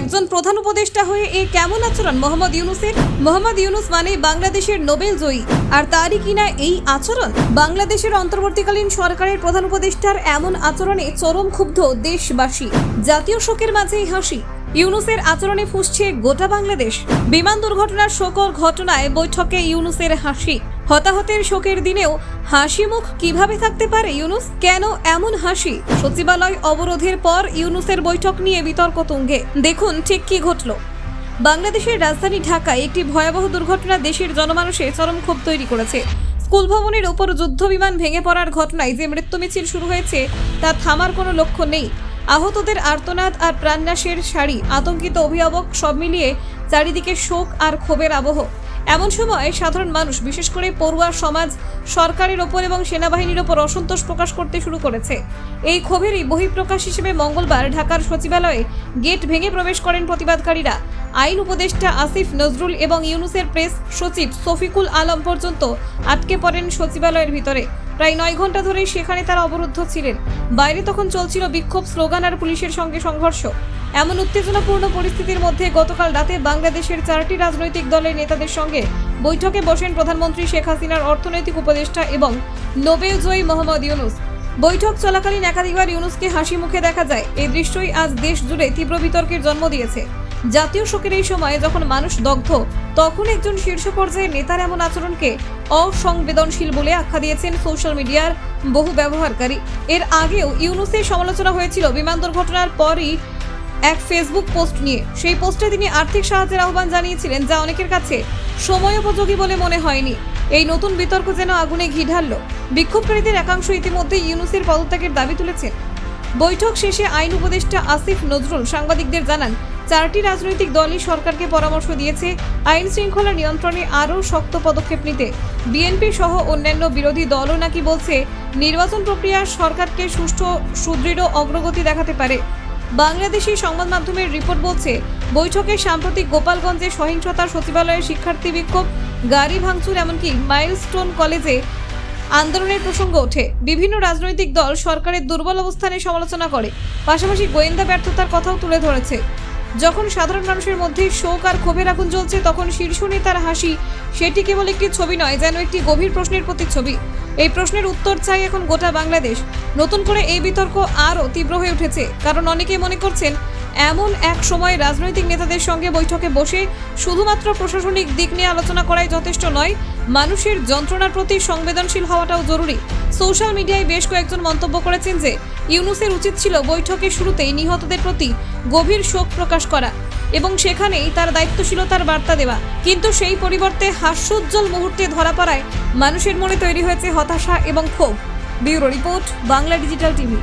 একজন প্রধান উপদেষ্টা হয়ে এ কেমন আচরণ? মোহাম্মদ ইউনুসের? মোহাম্মদ ইউনুস মানে বাংলাদেশের নোবেল জয়ী। আর তারই কিনা এই আচরণ? বাংলাদেশের অন্তর্বর্তীকালীন সরকারের প্রধান উপদেষ্টার এমন আচরণে চরম ক্ষুব্ধ দেশবাসী। জাতীয় শোকের মাঝেই হাসি। ইউনুসের আচরণে ফুসছে গোটা বাংলাদেশ। বিমান দুর্ঘটনার শোকর ঘটনায় বৈঠকে ইউনুসের হাসি। হতাহতের শোকের দিনেও হাসি মুখ কীভাবে থাকতে পারে ইউনুস? কেন এমন হাসি? সচিবালয় অবরোধের পর ইউনুসের বৈঠক নিয়ে বিতর্ক তুঙ্গে। দেখুন ঠিক কি ঘটল। বাংলাদেশের রাজধানী ঢাকায় একটি ভয়াবহ দুর্ঘটনা দেশের জনমানুষে চরম ক্ষোভ তৈরি করেছে। স্কুল ভবনের ওপর যুদ্ধ বিমান ভেঙে পড়ার ঘটনায় যে মৃত্যু মিছিল শুরু হয়েছে, তা থামার কোনো লক্ষ্য নেই। আহতদের আর্তনাদ আর প্রাণনাশের শাড়ি, আতঙ্কিত অভিভাবক সব মিলিয়ে চারিদিকে শোক আর ক্ষোভের আবহ। এমন সময় সাধারণ মানুষ, বিশেষ করে পড়ুয়া সমাজ, সরকারের ওপর এবং সেনাবাহিনীর ওপর অসন্তোষ প্রকাশ করতে শুরু করেছে। এই ক্ষোভেরই বহিঃপ্রকাশ হিসেবে মঙ্গলবার ঢাকার সচিবালয়ে গেট ভেঙে প্রবেশ করেন প্রতিবাদকারীরা। আইন উপদেষ্টা আসিফ নজরুল এবং ইউনুসের প্রেস সচিব শফিকুল আলম পর্যন্ত আটকে পড়েন সচিবালয়ের ভিতরে। প্রায় নয় ঘণ্টা ধরে সেখানে তারা অবরুদ্ধ ছিলেন। বাইরে তখন চলছিল বিক্ষোভ স্লোগান আর পুলিশের সঙ্গে সংঘর্ষ। এমন উত্তেজনাপূর্ণ পরিস্থিতির মধ্যে গতকাল রাতে বাংলাদেশের চারটি রাজনৈতিক দলের নেতাদের সঙ্গে বৈঠকে বসেন প্রধানমন্ত্রী শেখ হাসিনার অর্থনৈতিক উপদেষ্টা এবং নোবেল জয়ী মোহাম্মদ ইউনুস। বৈঠক চলাকালীন একাধিকবার ইউনুসকে হাসি মুখে দেখা যায়। এই দৃশ্যই আজ দেশ জুড়ে তীব্র বিতর্কের জন্ম দিয়েছে। জাতীয় শোকের এই সময়ে যখন মানুষ দগ্ধ, তখন একজন শীর্ষ পর্যায়ের নেতার এমন আচরণকে অসংবেদনশীল বলে আখ্যা দিয়েছেন সোশ্যাল মিডিয়ার বহু ব্যবহারকারী। এর আগেও ইউনুসের সমালোচনা হয়েছিল বিমান দুর্ঘটনার পরই এক ফেসবুক পোস্ট নিয়ে। সেই পোস্টে তিনি আর্থিক সাহায্যের আহ্বান জানিয়েছিলেন, যা অনেকের কাছে সময়োপযোগী বলে মনে হয়নি। এই নতুন বিতর্ক যেন আগুনে ঘি ঢালল। বিক্ষোভকারীদের একাংশ ইতিমধ্যে ইউনুসের পদত্যাগের দাবি তুলেছেন। বৈঠক শেষে আইন উপদেষ্টা আসিফ নজরুল সাংবাদিকদের জানান, চারটি রাজনৈতিক দলই সরকারকে পরামর্শ দিয়েছে আইন শৃঙ্খলা নিয়ন্ত্রণে আরও শক্ত পদক্ষেপ নিতে। বিএনপি সহ অন্যান্য বিরোধী দলও নাকি বলছে, নির্বাচন প্রক্রিয়া সরকারকে সুষ্ঠু, সুদৃঢ় অগ্রগতি দেখাতে পারে। বাংলাদেশি সংবাদ মাধ্যমের রিপোর্ট বলছে, বৈঠকে সাম্প্রতিক গোপালগঞ্জে সহিংসতা সচিবালয়ের শিক্ষার্থী বিক্ষোভ, গাড়ি ভাঙচুর এমনকি মাইলস্টোন কলেজে আন্দোলনের প্রসঙ্গ ওঠে। বিভিন্ন রাজনৈতিক দল সরকারের দুর্বল অবস্থানে সমালোচনা করে, পাশাপাশি গোয়েন্দা ব্যর্থতার কথাও তুলে ধরেছে। যখন সাধারণ মানুষের মধ্যে শোক আর ক্ষোভের আগুন জ্বলছে, তখন শীর্ষ নেতার হাসি সেটি কেবল একটি ছবি নয়, যেন একটি গভীর প্রশ্নের প্রতি ছবি এই প্রশ্নের উত্তর চাই এখন গোটা বাংলাদেশ। নতুন করে এই বিতর্ক আরও তীব্র হয়ে উঠেছে, কারণ অনেকেই মনে করছেন এমন এক সময় রাজনৈতিক নেতাদের সঙ্গে বৈঠকে বসে শুধুমাত্র প্রশাসনিক দিক নিয়ে আলোচনা করাই যথেষ্ট নয়, মানুষের যন্ত্রণার প্রতি সংবেদনশীল হওয়াটাও জরুরি। সোশ্যাল মিডিয়ায় বেশ কয়েকজন মন্তব্য করেছেন যে, ইউনুসের উচিত ছিল বৈঠকের শুরুতেই নিহতদের প্রতি গভীর শোক প্রকাশ করা এবং সেখানেই তার দায়িত্বশীলতার বার্তা দেওয়া। কিন্তু সেই পরিবর্তে হাস্যোজ্জ্বল মুহূর্তে ধরা পড়ায় মানুষের মনে তৈরি হয়েছে হতাশা এবং ক্ষোভ। Bureau report, Bangla digital TV.